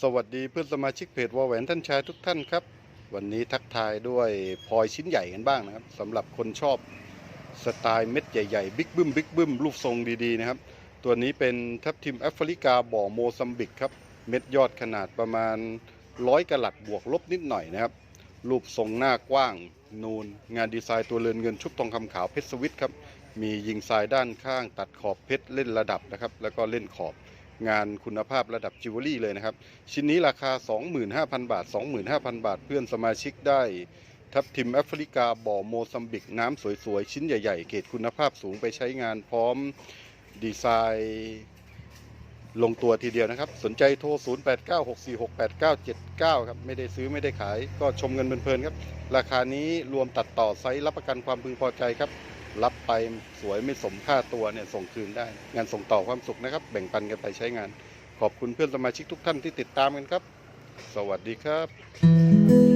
สวัสดีเพื่อนสมาชิกเพจวอแหวนท่านชายทุกท่านครับ วันนี้ทักทายด้วยพลอยชิ้นใหญ่กันบ้างนะครับสำหรับคนชอบสไตล์เม็ดใหญ่ๆ บิ๊กบึ้มบิ๊กบึ้มรูปทรงดีๆนะครับ ตัวนี้เป็นทับทิมแอฟริกาบ่อโมซัมบิกครับ เม็ดยอดขนาดประมาณร้อยกะลัดบวกลบนิดหน่อยนะครับ รูปทรงหน้ากว้าง นูน งานดีไซน์ตัวเรือนเงินชุบทองคำขาวเพชรสวิตครับมียิงทรายด้านข้าง ตัดขอบเพชรเล่นระดับนะครับ แล้วก็เล่นขอบ งานคุณภาพระดับจิวเวลรี่เลยนะครับ ชิ้นนี้ราคา 25,000 บาท 25,000 บาท เพื่อนสมาชิกได้ ทับทิมแอฟริกาบ่อโมซัมบิก น้ำสวยๆ ชิ้นใหญ่ๆ เกรดคุณภาพสูงไปใช้งานพร้อมดีไซน์ลงตัวทีเดียวนะครับ สนใจโทร 0896468979 ครับ ไม่ได้ซื้อไม่ได้ขาย ก็ชมเงินเพลินๆครับ ราคานี้รวมตัดต่อไซส์รับประกันความพึงพอใจครับ รับไปสวยไม่สมค่าตัวเนี่ยส่งคืนได้ งานส่งต่อความสุขนะครับ แบ่งปันกันไปใช้งาน ขอบคุณเพื่อนสมาชิกทุกท่านที่ติดตามกันครับ สวัสดีครับ